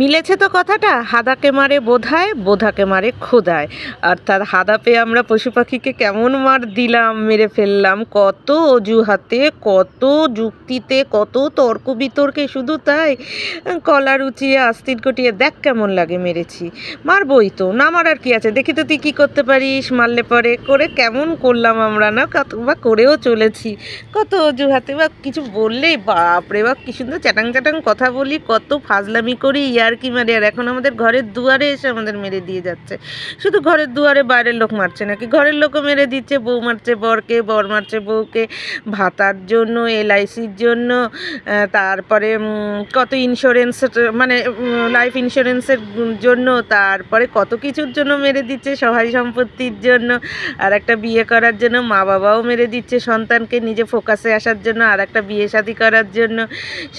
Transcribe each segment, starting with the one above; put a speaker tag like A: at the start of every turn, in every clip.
A: মিলেছে তো কথাটা? হাদাকে মারে বোধায়, বোধাকে মারে খোদায় অর্থাৎ হাদা পেয়ে আমরা পশু পাখিকে কেমন মার দিলাম, মেরে ফেললাম। কত অজুহাতে, কত যুক্তিতে, কত তর্ক বিতর্কে শুধু তাই কলার রুচিয়ে, আস্তির কটিয়ে দেখ কেমন লাগে মেরেছি। মারবই তো, না মারার কি আছে? দেখি তো তুই কী করতে পারিস? মারলে পরে করে কেমন করলাম আমরা না? কত বা করেও চলেছি। কত অজুহাতে বা কিছু বললেই বাপরে বাপ, কি সুন্দর চ্যাটাং চ্যাটাং কথা বলি, কত ফাজলামি করি ইয়ার কি মারি, আর এখন আমাদের ঘরের দুয়ারে এসে আমাদের মেরে দিয়ে যাচ্ছে। শুধু ঘরের দুয়ারে বাইরের লোক মারছে নাকি? ঘরের লোকও মেরে দিচ্ছে, বউ মারছে বরকে, বর মারছে বউকে, ভাতার জন্য, এলআইসির জন্য তারপরে কত ইন্স্যুরেন্স মানে লাইফ ইন্স্যুরেন্সের জন্য, তারপরে কত কিছুর জন্য মেরে দিচ্ছে, সহায় সম্পত্তির জন্য, আর একটা বিয়ে করার জন্য, মা বাবাও মেরে দিচ্ছে সন্তানকে নিজে ফোকাসে আসার জন্য, আর একটা বিয়ে শাদি করার জন্য,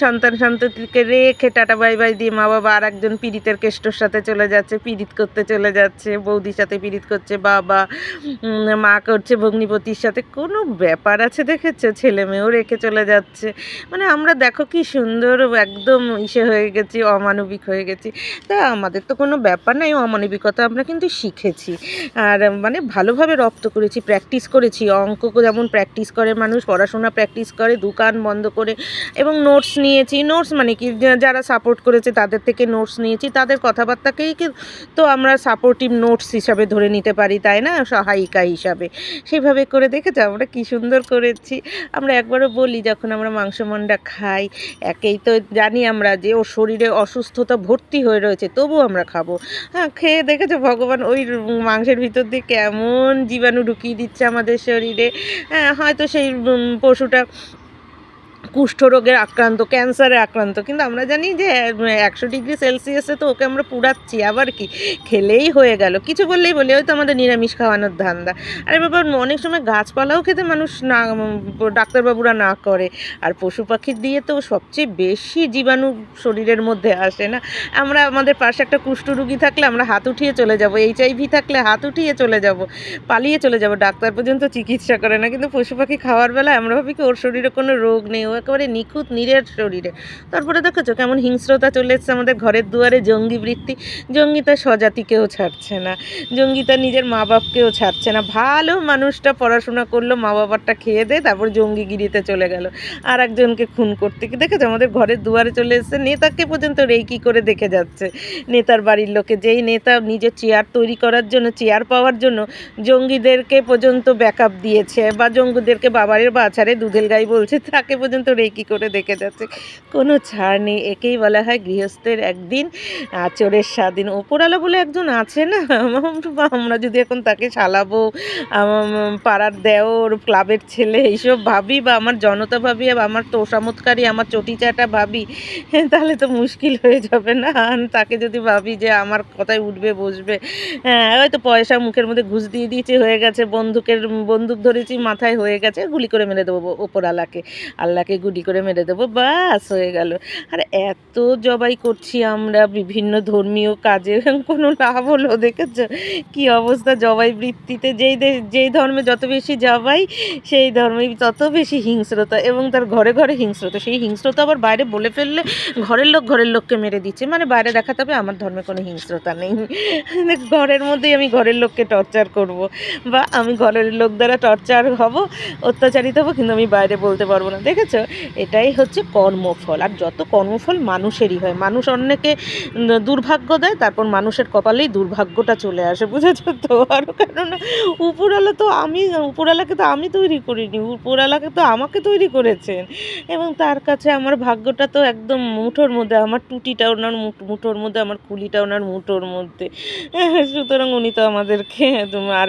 A: সন্তান সন্ততিকে রেখে টাটা বাই বাই দিয়ে মা বাবা আর একজন পীড়িতের কেষ্টর সাথে চলে যাচ্ছে, পীড়িত করতে চলে যাচ্ছে, বৌদির সাথে পীড়িত করছে, বাবা মা করছে, ভগ্নিপতির সাথে। কোনো ব্যাপার আছে দেখেছ? ছেলে মেয়েও রেখে চলে যাচ্ছে। মানে আমরা দেখো কি সুন্দর একদম ইসে হয়ে গেছি, অমানবিক হয়ে গেছি। তা আমাদের তো কোনো ব্যাপার নাই, অমানবিকতা আমরা কিন্তু শিখেছি। আর মানে ভালোভাবে রপ্ত করেছি, প্র্যাকটিস করেছি। অঙ্ক যেমন প্র্যাকটিস করে মানুষ, পড়াশোনা প্র্যাকটিস করে দোকান বন্ধ করে, এবং নোটস নিয়েছি। নোটস মানে কি? যারা সাপোর্ট করেছে তাদের থেকে নোটস নিয়েছি, তাদের কথাবার্তাকেই তো আমরা সাপোর্টিভ নোটস হিসাবে ধরে নিতে পারি, তাই না? সহায়িকা হিসাবে। সেইভাবে করে দেখেছ? আমরা কি সুন্দর করেছি। আমরা একবারও বলি, যখন আমরা মাংস মন্ডা খাই, একেই তো জানি আমরা যে ওর শরীরে অসুস্থতা ভর্তি হয়ে রয়েছে তবু আমরা খাব। হ্যাঁ খেয়ে দেখেছ? ভগবান ওই মাংসের ভিতর দিয়ে কেমন জীবাণু ঢুকিয়ে দিচ্ছে আমাদের শরীরে। হ্যাঁ হয়তো সেই পশুটা কুষ্ঠরোগের আক্রান্ত ক্যান্সারে আক্রান্ত। কিন্তু আমরা জানি যে একশো ডিগ্রি সেলসিয়াসে তো ওকে আমরা পুড়াচ্ছি, আবার কি? খেলেই হয়ে গেল। কিছু বললেই বলি হয়তো আমাদের নিরামিষ খাওয়ানোর ধান্দা। আর ব্যাপার অনেক সময় গাছপালাও খেতে মানুষ না ডাক্তারবাবুরা না করে। আর পশু পাখির দিয়ে তো সবচেয়ে বেশি জীবাণু শরীরের মধ্যে আসে না। আমরা, আমাদের পাশে একটা কুষ্ঠরোগী থাকলে আমরা হাত উঠিয়ে চলে যাব। এইচআইভি থাকলে হাত উঠিয়ে চলে যাব। পালিয়ে চলে যাব। ডাক্তার পর্যন্ত চিকিৎসা করে না। কিন্তু পশু পাখি খাওয়ার বেলায় আমরা ভাবি কি, ওর শরীরে কোনো রোগ নেই একেবারে নিখুঁত নিরের শরীরে। তারপরে দেখেছ কেমন হিংস্রতা চলে এসছে আমাদের ঘরের দুয়ারে জঙ্গি বৃত্তি। জঙ্গি তার স্বজাতিকেও ছাড়ছে না। জঙ্গি তার নিজের মা বাপকেও ছাড়ছে না। ভালো মানুষটা পড়াশোনা করল, মা বাবারটা খেয়ে দেয় তারপর জঙ্গিগিরিতে চলে গেল। আর একজনকে খুন করতে কি দেখেছ আমাদের ঘরের দুয়ারে চলে এসছে। নেতাকে পর্যন্ত রেকি করে দেখে যাচ্ছে। নেতার বাড়ির লোকে যেই নেতা নিজের চেয়ার তৈরি করার জন্য, চেয়ার পাওয়ার জন্য জঙ্গিদেরকে পর্যন্ত ব্যাকআপ দিয়েছে বা জঙ্গিদেরকে বাবারের বাছারে দুধেল গাই বলছে, তাকে পর্যন্ত রেকি করে দেখে যাচ্ছে। কোনো ছাড় নেই, একেই বলা হয় গৃহস্থের একদিন আচরের স্বাধীন। ওপরালা বলে একজন আছে না? আমরা- যদি এখন তাকে চালাবো পাড়ার দেওর, ক্লাবের ছেলে, এইসব ভাবি বা আমার জনতা ভাবি বা আমার তোষামতকারী আমার চটিচাটা ভাবি হ্যাঁ তাহলে তো মুশকিল হয়ে যাবে না? তাকে যদি ভাবি যে আমার কথায় উঠবে, বসবে হ্যাঁ হয়তো পয়সা মুখের মধ্যে ঘুষ দিয়ে দিয়েছে, হয়ে গেছে, বন্দুকের, বন্দুক ধরেছি, মাথায় হয়ে গেছে, গুলি করে মেরে দেবো ওপর আল্লাহকে আল্লাহকে গুলি করে মেরে দেবো, বাস হয়ে গেল। আর এত জবাই করছি আমরা, বিভিন্ন ধর্মীয় কাজে কোনো লাভ হলো দেখেছ? কি অবস্থা? জবাই বৃত্তিতে যেই যেই ধর্মে যত বেশি জবাই, সেই ধর্মেই তত বেশি হিংস্রতা এবং তার ঘরে ঘরে হিংস্রতা। সেই হিংস্রতা আবার বাইরে বলে ফেললে ঘরের লোক ঘরের লোককে মেরে দিচ্ছে। মানে বাইরে দেখাতে হবে আমার ধর্মে কোনো হিংস্রতা নেই। ঘরের মধ্যেই আমি ঘরের লোককে টর্চার করব বা আমি ঘরের লোক দ্বারা টর্চার হব, অত্যাচারিত হব, কিন্তু আমি বাইরে বলতে পারব না। দেখেছ? এটাই হচ্ছে কর্মফল। আর যত কর্মফল মানুষেরই হয়। মানুষ অন্যকে দুর্ভাগ্য দেয়, তারপর মানুষের কপালেই দুর্ভাগ্যটা চলে আসে, বুঝেছ তো? আরও কেননা উপরওয়ালা তো আমি, উপরওয়ালাকে তো আমি তৈরি করিনি, উপরওয়ালাকে তো আমাকে তৈরি করেছেন। এবং তার কাছে আমার ভাগ্যটা তো একদম মুঠোর মধ্যে, আমার টুটিটা ওনার মুঠ- মুঠোর মধ্যে, আমার কুলিটা ওনার মুঠোর মধ্যে। সুতরাং উনি তো আমাদেরকে আর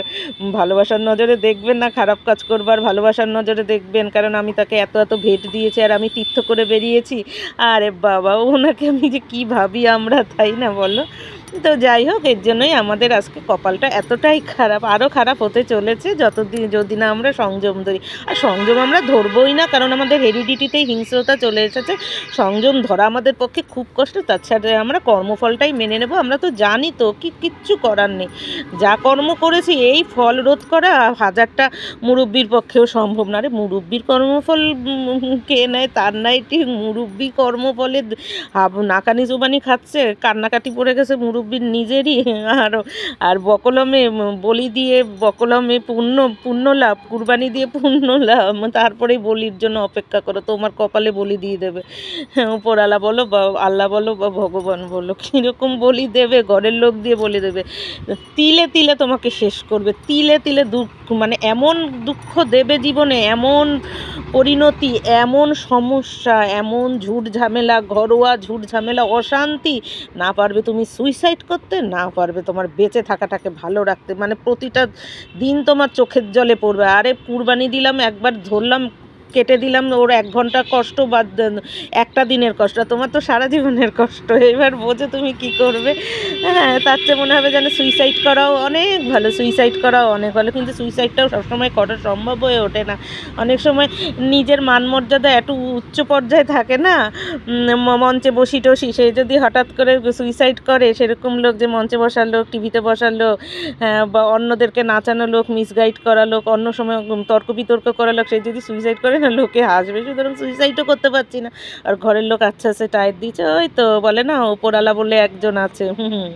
A: ভালোবাসার নজরে দেখবেন না, খারাপ কাজ করবার ভালোবাসার নজরে দেখবেন, কারণ আমি তাকে এত এত ভেট দিয়েছে আর আমি তীর্থ করে বেরিয়েছি। আরে বাবা, ওনাকে আমি যে কী ভাবি আমরা, তাই না বলো? তো যাই হোক, এর জন্যই আমাদের আজকে কপালটা এতটাই খারাপ আরও খারাপ হতে চলেছে যতদিন, যদি না আমরা সংযম ধরি। আর সংযম আমরা ধরবই না, কারণ আমাদের হেরিডিটিতেই হিংস্রতা চলে এসেছে। সংযম ধরা আমাদের পক্ষে খুব কষ্ট, তাছাড়া আমরা কর্মফলটাই মেনে নেব। আমরা তো জানি তো কি, কিচ্ছু করার নেই। যা কর্ম করেছি, এই ফল রোধ করা হাজারটা মুরব্বির পক্ষেও সম্ভব না। রে মুরব্বির কর্মফল কে নেয়? তার নাই ঠিক। মুরব্বি কর্মফলে নাকানি জোবানি খাচ্ছে, কান্নাকাটি পড়ে গেছে মুরব্বির নিজেরই আর আর বকলমে বলি দিয়ে বকলমে পুণ্য পুণ্য লাভ, কুরবানি দিয়ে পুণ্য লাভ, তারপরেই বলির জন্য অপেক্ষা করো, তোমার কপালে বলি দিয়ে দেবে। উপরালা বলো, বা আল্লাহ বলো, বা ভগবান বলো, কীরকম বলি দেবে, ঘরের লোক দিয়ে বলি দেবে। তিলে তিলে তোমাকে শেষ করবে, তিলে তিলে দুঃখ মানে এমন দুঃখ দেবে জীবনে, এমন পরিণতি, এমন সমস্যা, এমন ঝুট ঝামেলা, ঘরোয়া ঝুট ঝামেলা, অশান্তি। না পারবে তুমি সুইসাইড করতে, না পারবে তোমার বেঁচে থাকাটাকে ভালো রাখতে। মানে প্রতিটা দিন তোমার চোখের জলে পড়বে। আরে কুরবানি দিলাম, একবার ধরলাম কেটে দিলাম ওর এক ঘণ্টা কষ্ট বা একটা দিনের কষ্ট। তোমার তো সারা জীবনের কষ্ট এবার বোঝো তুমি কি করবে। হ্যাঁ তার চেয়ে মনে হবে যেন সুইসাইড করাও অনেক ভালো সুইসাইড করাও অনেক ভালো। কিন্তু সুইসাইডটাও সবসময় করা সম্ভব হয়ে ওঠে না। অনেক সময় নিজের মান মর্যাদা একটু উচ্চ পর্যায়ে থাকে না? মঞ্চে বসি টসি সে যদি হঠাৎ করে সুইসাইড করে সেরকম লোক যে মঞ্চে বসার লোক টিভিতে বসার লোক হ্যাঁ, বা অন্যদেরকে নাচানো লোক মিসগাইড করা লোক অন্য সময় তর্ক বিতর্ক করা লোক সে যদি সুইসাইড করে না লোকে হাসবে, সুতরাং সুইসাইডও করতে পারছি না। আর ঘরের লোক আচ্ছা সে টায়ার দিচ্ছে ওই তো, বলে না, ওপরওয়ালা বলে একজন আছে হুম।